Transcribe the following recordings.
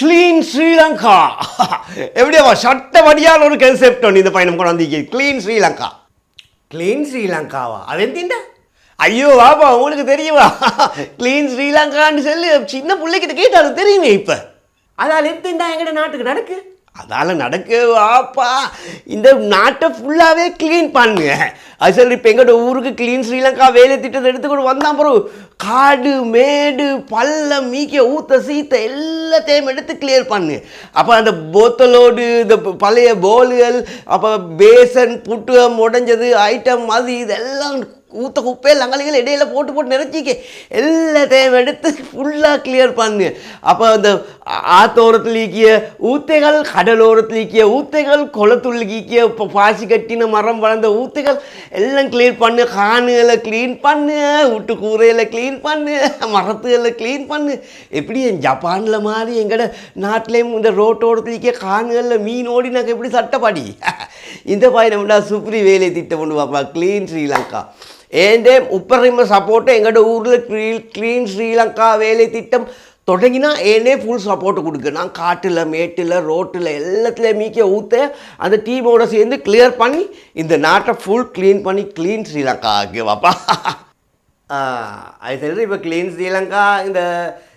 Clean Sri Lanka எப்படியாவா சட்டப்படியான ஒரு concept ஒன்று இந்த பயணம் கொண்டு வந்தீங்க க்ளீன் ஸ்ரீலங்கா க்ளீன் ஸ்ரீலங்காவா அது எந்திண்ட ஐயோ வாப்பா உங்களுக்கு தெரியுமா க்ளீன் ஸ்ரீலங்கான்னு சொல்லி சின்ன பிள்ளைகிட்ட கேட்டாலும் தெரியுமே இப்போ அதால் எத்திண்டா எங்கட நாட்டுக்கு நடக்கு அதால் நடக்கு வாப்பா. இந்த நாட்டை ஃபுல்லாகவே க்ளீன் பண்ணுங்க அது சொல்லி இப்போ எங்கள்ட ஊருக்கு க்ளீன் ஸ்ரீலங்கா வேலை திட்டத்தை எடுத்துக்கொண்டு வந்தான் பிறகு காடு மேடு பள்ளம் மீக்க ஊத்த சீத்த எல்லாத்தையும் எடுத்து கிளியர் பண்ணு. அப்போ அந்த போத்தலோடு இந்த பழைய போலுகள் அப்போ பேசன் புட்டுகம் உடைஞ்சது ஐட்டம் அது இதெல்லாம் ஊத்த குப்பையை அங்கலிகள் இடையில போட்டு போட்டு நிறைச்சிக்க எல்லாத்தையும் எடுத்து ஃபுல்லாக கிளியர் பண்ணு. அப்போ அந்த ஆத்தோரத்தில் ஈக்கிய ஊத்தைகள் கடலோரத்தில் ஈக்கிய ஊத்தைகள் குளத்துள்ள ஈக்கிய இப்போ பாசி கட்டின மரம் வளர்ந்த ஊத்தைகள் எல்லாம் கிளீன் பண்ணு. காணுகளை க்ளீன் பண்ணு. வீட்டு கூரையில் க்ளீன் பண்ணு. மரத்துகளை க்ளீன் பண்ணு. எப்படி ஜப்பானில் மாதிரி எங்கட நாட்டிலையும் இந்த ரோட்டோரத்தில் ஈக்கிய காணுகளில் மீன் ஓடினாக்க எப்படி சட்டப்பாடி? இந்த பயணம்டா சுப்ரி வேலை திட்டம் கொண்டு வாப்பா க்ளீன் ஸ்ரீலங்கா ஏண்டே உப்பரிம சப்போர்ட்டு எங்களோட ஊரில் க்ளீன் க்ளீன் ஸ்ரீலங்கா வேலை திட்டம் தொடங்கினா ஏனே ஃபுல் சப்போர்ட் கொடுக்கு நான் காட்டில் மேட்டில் ரோட்டில் எல்லாத்துலேயும் மீக்க ஊற்ற அந்த டீமோட சேர்ந்து கிளியர் பண்ணி இந்த நாட்டை ஃபுல் க்ளீன் பண்ணி க்ளீன் ஸ்ரீலங்கா ஆக்குவாப்பா அது சரி இப்போ க்ளீன் ஸ்ரீலங்கா இந்த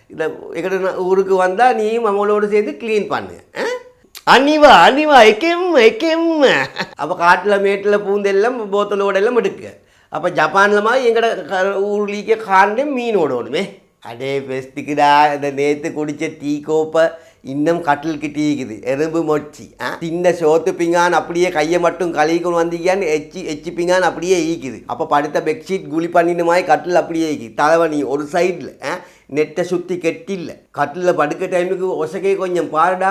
இந்த எங்கட ஊருக்கு வந்தால் நீயும் அவங்களோட சேர்ந்து க்ளீன் பண்ணு ஆ? அனிவா எக்கேம் எக்கேம் அப்போ காட்டில் மேட்டில் பூந்தெல்லாம் போத்தலோட எல்லாம் எடுக்க அப்போ ஜப்பானில் மாதிரி எங்கட க- ஊர்லீக்க காண்டே மீனோட அடே பெஸ்ட்டுக்குடா இந்த நேற்று குடித்த டீ கோப்பை இன்னும் கட்டிலுக்கு டீக்குது. எறும்பு மொச்சி ஆ? சின்ன சோத்து பிங்கான் அப்படியே கையை மட்டும் கழுவிக்கொண்டு வந்தீங்கன்னு எச்சி எச்சி பிங்கான் அப்படியே ஈக்குது. அப்போ படுத்த பெட்ஷீட் குழி பண்ணின மாதிரி கட்டில் அப்படியே ஈக்குது. தலைவணி ஒரு சைடில் ஆ? நெட்டை சுற்றி கெட்டில்ல கட்டில் படுக்க டைமுக்கு ஒசகை கொஞ்சம் பாருடா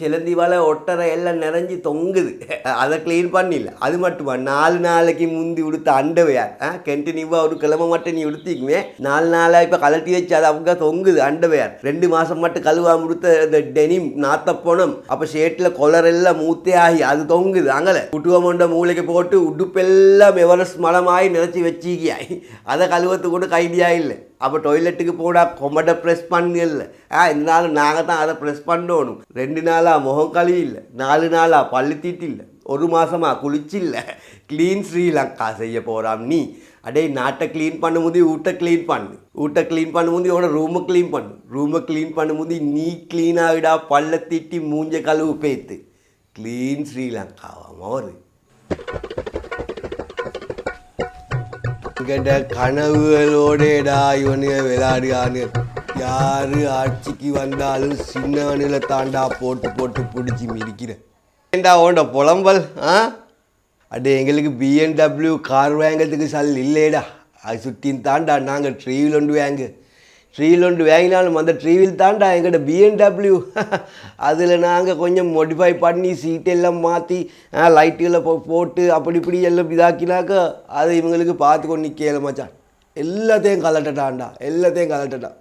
சிலந்தி வலை ஒட்டரை எல்லாம் நிறைஞ்சி தொங்குது அதை க்ளீன் பண்ணில அது மட்டுமா நாலு நாளைக்கு முந்தி உடுத்த அண்டவையார் ஆ கண்டினியூவாக ஒரு கிழமை மட்டும் நீ உடுத்திக்குமே நாலு நாளாக இப்போ கலட்டி வச்சு அது அவங்க தொங்குது அண்டவையார் ரெண்டு மாதம் மட்டும் கழுவாம உடுத்த இந்த டெனிம் நாத்தப்போனம் அப்போ ஷேட்டில் கொலரெல்லாம் மூத்தே ஆகி அது தொங்குது அங்கல குட்டுவமொண்ட மூளைக்கு போட்டு உடுப்பெல்லாம் எவரெஸ்ட் மலமாகி நினச்சி வச்சிக்கியாய் அதை கழுவத்து கூட கைடியா இல்லை அப்போ டொய்லெட்டுக்கு போடா கொமட்டை ப்ரெஸ் பண்ணல ஆ இருந்தாலும் நாங்கள் தான் அதை ப்ரெஸ் பண்ணணும் ரெண்டு நாளாக முகம் கழுவி இல்லை நாலு நாளாக பல்லு தீட்டு இல்லை ஒரு மாதமாக குளிச்சில்ல க்ளீன் ஸ்ரீலங்கா செய்ய போகிறாம் நீ அடே நாட்டை க்ளீன் பண்ணும்போது வீட்டை க்ளீன் பண்ணு வீட்டை க்ளீன் பண்ணும்போது உன்னோட ரூமை க்ளீன் பண்ணு ரூமை க்ளீன் பண்ணும்போது நீ க்ளீன் ஆகிடா பல்ல தீட்டி மூஞ்ச கழுவு பேத்து க்ளீன் ஸ்ரீலங்காவா மோரு என்கிட்ட கனவுகளோடேடா இவனுங்க விளையாடுகான்னு. யாரு ஆட்சிக்கு வந்தாலும் சின்னவனில் தாண்டா போட்டு போட்டு பிடிச்சி மிதிக்கிறேன் ஏண்டா உன்ட புலம்பல் ஆ? அடே எங்களுக்கு பிஎன்டபிள்யூ கார் வாங்கிறதுக்கு சல் இல்லையடா அது சுற்றின் தாண்டா நாங்கள் ட்ரீவில் ஒன்று வாங்கு. ட்ரீவில் வாங்கினாலும் அந்த ட்ரீவில் தாண்டா எங்கிட்ட பிஎன்டபிள்யூ அதில் நாங்கள் கொஞ்சம் மோடிஃபை பண்ணி சீட்டெல்லாம் மாற்றி லைட்டுகளை போ போட்டு அப்படி இப்படி எல்லாம் இதாக்கினாக்கா அது இவங்களுக்கு பார்த்து கொண்டு நிற்கல மச்சான். எல்லாத்தையும் கலட்டட்டான்டா எல்லாத்தையும் கலட்டட்டான்.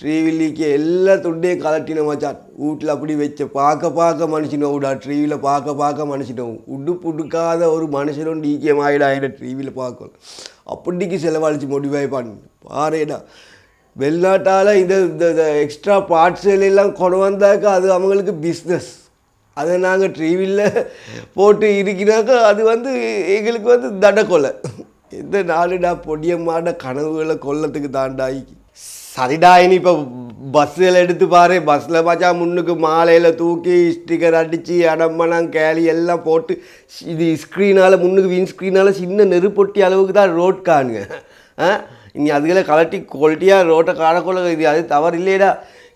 ட்ரீவில்லிக்கு எல்லா துண்டையும் கலட்டின மச்சான். வீட்டில் அப்படி வச்ச பார்க்க பார்க்க மனுஷனோடா விடா ட்ரீவில் பார்க்க பார்க்க மனுஷனோம் உடுப்பு உடுக்காத ஒரு மனுஷனும் டீக்கியம் ஆகிடா ஆகிட ட்ரீவில் பார்க்கணும் அப்படிக்கு செலவழிச்சு மோடிஃபை பண்ணு. பாருடா. வெளிநாட்டால் இந்த இந்த எக்ஸ்ட்ரா பார்ட்ஸ்கள் எல்லாம் கொண்டு வந்தாக்கா அது அவங்களுக்கு பிஸ்னஸ் அதை நாங்கள் டிவியில் போட்டு இருக்கிறாக்கா அது வந்து எங்களுக்கு வந்து தடக்கொலை எந்த நாடுடா பொடியமான கனவுகளை கொல்லத்துக்கு தாண்டாயி சரிடா இனி இப்போ பஸ்ஸில் எடுத்து பாரு. பஸ்ஸில் பார்த்தா முன்னுக்கு மாலையில் தூக்கி ஸ்டிக்கர் அடித்து அடம்பனம் கேலி எல்லாம் போட்டு இது ஸ்க்ரீனால் முன்னுக்கு வின் ஸ்க்ரீனால் சின்ன நெருப்பொட்டி அளவுக்கு தான் ரோட் காணுங்க. இனி அதுகளை கலட்டி குவாலிட்டியாக ரோட்டை காணக்கொள்ள இது அது தவறு இல்லையடா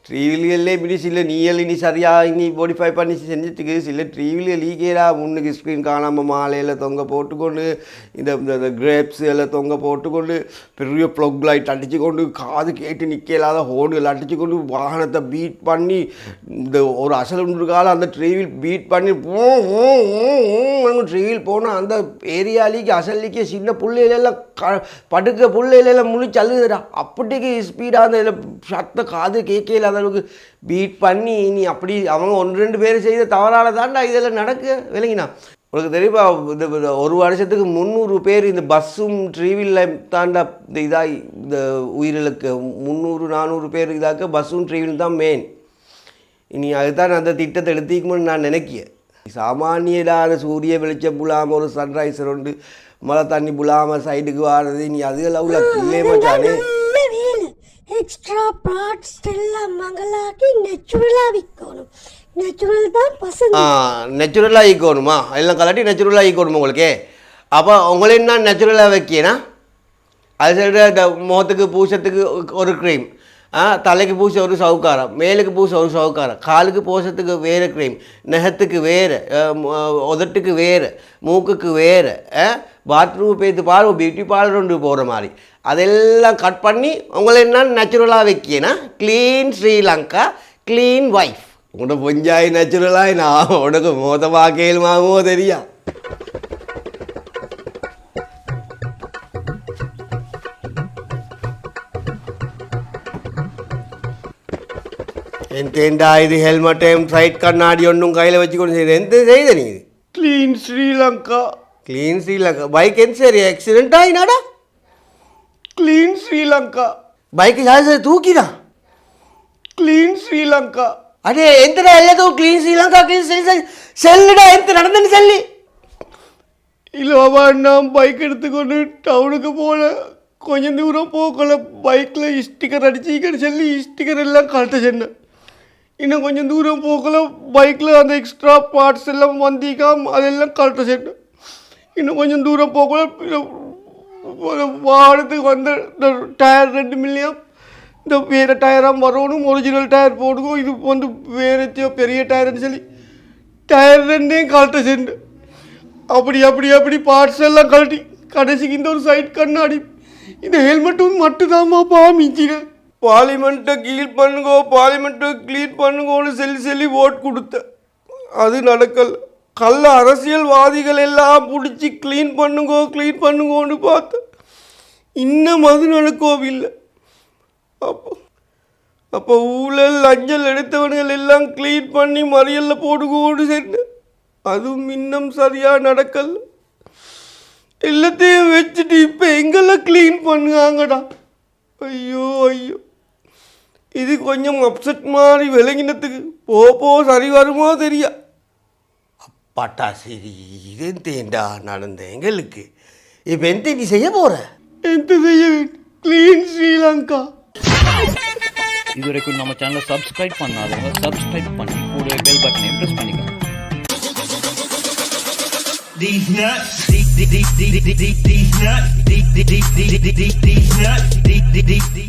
ட்ரீவிலியல்லே இப்படி சில நீயல் இனி சரியாக இனி மோடிஃபை பண்ணி செஞ்சுட்டுக்கு சில ட்ரீவில் லீக்கேடா முன்னுக்கு ஸ்க்ரீன் காணாமல் மாலையில் தொங்க போட்டுக்கொண்டு இந்த இந்த கிரேப்ஸ் எல்லாம் தொங்க போட்டுக்கொண்டு பெரிய ப்ளக் லைட் அடித்து கொண்டு காது கேட்டு நிற்க இல்லாத ஹோடுகள் அடித்து கொண்டு வாகனத்தை பீட் பண்ணி இந்த ஒரு அசல் ஒன்று காலம் அந்த ட்ரீவில் பீட் பண்ணி ட்ரீவில் போனால் அந்த ஏரியாலிக்கு அசல்லிக்கு சின்ன பிள்ளைகளெல்லாம் க படுக்க பிள்ளைகளெல்லாம் முழிச்சு அழுதுடா அப்படிக்கு ஸ்பீடாக அந்த சத்த காது கேட்க இல்லாத அளவுக்கு பீட் பண்ணி நீ அப்படி அவங்க ஒன்று ரெண்டு பேர் செய்த தவறால தாண்டா இதெல்லாம் நடக்கு விளங்கினா. உனக்கு தெரியுமா இந்த இந்த ஒரு வருஷத்துக்கு முந்நூறு பேர் இந்த பஸ்ஸும் ட்ரீவில்ல தாண்டா இந்த இதாக இந்த உயிரிழக்க. முந்நூறு நானூறு பேர் இதாக்க பஸ்ஸும் ட்ரீவில் தான் மெயின் இனி அதுதான் அந்த திட்டத்தை எடுத்துக்கணும்னு நான் நினைக்கிறேன் சாமானியடான சூரிய வெளிச்சம் புலாமல் ஒரு சன்ரைசர் உண்டு. மழை தண்ணி புலாமல் சைடுக்கு வாரது. நீ அதுகள் லவ்வில் இல்லையே மச்சானே. எக்ஸ்ட்ரா பார்ட்ஸ் எல்லாம் மங்களாக்கி நெச்சுரலாக விற்கணும் நெச்சுரல் தான் பசங்க. நெச்சுரலாக ஈக்கணுமா எல்லாம் கலட்டி நெச்சுரலாக ஈக்கணுமா உங்களுக்கு? அப்போ உங்களை என்ன நெச்சுரலாக வைக்கினா அது சைடு இந்த முகத்துக்கு பூசத்துக்கு ஒரு க்ரீம் தலைக்கு பூச ஒரு சவுக்காரம் மேலுக்கு பூச ஒரு சவுக்காரம் காலுக்கு பூசத்துக்கு வேறு க்ரீம் நெகத்துக்கு வேறு உதட்டுக்கு வேறு மூக்குக்கு வேறு பாத்ரூம் பேத்து பாரு பியூட்டி பார்லர் ஒன்று போகிற மாதிரி. அதெல்லாம் கட் பண்ணி உங்களை என்ன நேச்சுரலாக வைக்கினா க்ளீன் ஸ்ரீலங்கா க்ளீன் ஒய்ஃப் உங்களோட பொஞ்சாய் நேச்சுரலாய் நான் உனக்கு மோத வாக்கையிலுமாவோ தெரியா? எந்தேண்டா இது ஹெல்மெட்டையும் சைட் கண்ணாடி ஒன்றும் கையில் வச்சு கொண்டு செய்யுது எந்த செய்த நீ இது? Clean Sri Lanka. Clean Sri Lanka. Bike எந்த சரி accident ஆயினாடா? Accident ಆಯ್ನಾಡ clean Sri Lanka bike ಯಾರು ಸರಿ ತೂಕಿದ ಕ್ಲೀನ್ ಶ್ರೀಲಂಕಾ ಅದೇ ಎಂತಡ ಎಲ್ಲದೂ ಕ್ಲೀನ್ ಶ್ರೀಲಂಕಾ ಕ್ಲೀನ್ ಶ್ರೀ செல்லுடா எந்த நடந்துன்னு சொல்லி இல்லை பாபா நான் பைக் எடுத்துக்கொண்டு டவுனுக்கு போன கொஞ்சம் தூரம் போகல பைக்கில் ஸ்டிக்கர் அடிச்சு சொல்லி ஸ்டிக்கர் எல்லாம் கழட்ட சொன்னேன் இன்னும் கொஞ்சம் தூரம் போகல பைக்கில் அந்த எக்ஸ்ட்ரா பார்ட்ஸ் எல்லாம் வந்திக்காம் அதெல்லாம் கழட்ட சொன்னேன் இன்னும் கொஞ்சம் தூரம் போகல வாரத்துக்கு வந்த இந்த டயர் ரெண்டு மில்லியம் இந்த வேறு டயராக வரணும் ஒரிஜினல் டயர் போடுவோம் இது வந்து வேறு பெரிய டயர்னு சொல்லி டயர் ரெண்டையும் கழட்ட சென்று அப்படி அப்படி அப்படி பார்ட்ஸ் எல்லாம் கழட்டி கடைசிக்கு இந்த ஒரு சைட் கண்ணாடி. இந்த ஹெல்மெட்டும் மட்டும்தாம்மா பாமிச்சின பார்லிமெண்ட்டை க்ளீன் பண்ணுங்கோ பார்லிமெண்ட்டை க்ளீன் பண்ணுங்கோன்னு சொல்லி சொல்லி ஓட் கொடுத்த அது நடக்கல. கள்ள அரசியல்வாதிகள் எல்லாம் பிடிச்சி க்ளீன் பண்ணுங்கோ க்ளீன் பண்ணுங்கோன்னு பார்த்தேன் இன்னும் அது நடக்கோவில்லை அப்போ அப்போ ஊழல் லஞ்சல் எடுத்தவனுகள் எல்லாம் க்ளீன் பண்ணி மறியலில் போடுகோன்னு சென்று அதுவும் இன்னும் சரியாக நடக்கல. எல்லாத்தையும் வச்சுட்டு இப்போ எங்கெல்லாம் க்ளீன் பண்ணுவாங்கடா. ஐயோ ஐயோ. இது கொஞ்சம் அப்செட் மாதிரி விளங்கினத்துக்கு போ போ சரி வருமோ தெரியா? அப்பாட்டா சரி இது தேண்டா நடந்த எங்களுக்கு இப்போ எந்த நீ செய்ய போற எந்த செய்ய க்ளீன் ஸ்ரீலங்கா இதுவரைக்கும் நம்ம சேனலை சப்ஸ்கிரைப் பண்ணாதவங்க சப்ஸ்கிரைப் பண்ணி கூட பெல் பட்டனை ப்ரெஸ் பண்ணிக்கோங்க These nuts, these these these these these these nuts, these these these these these these nuts, these these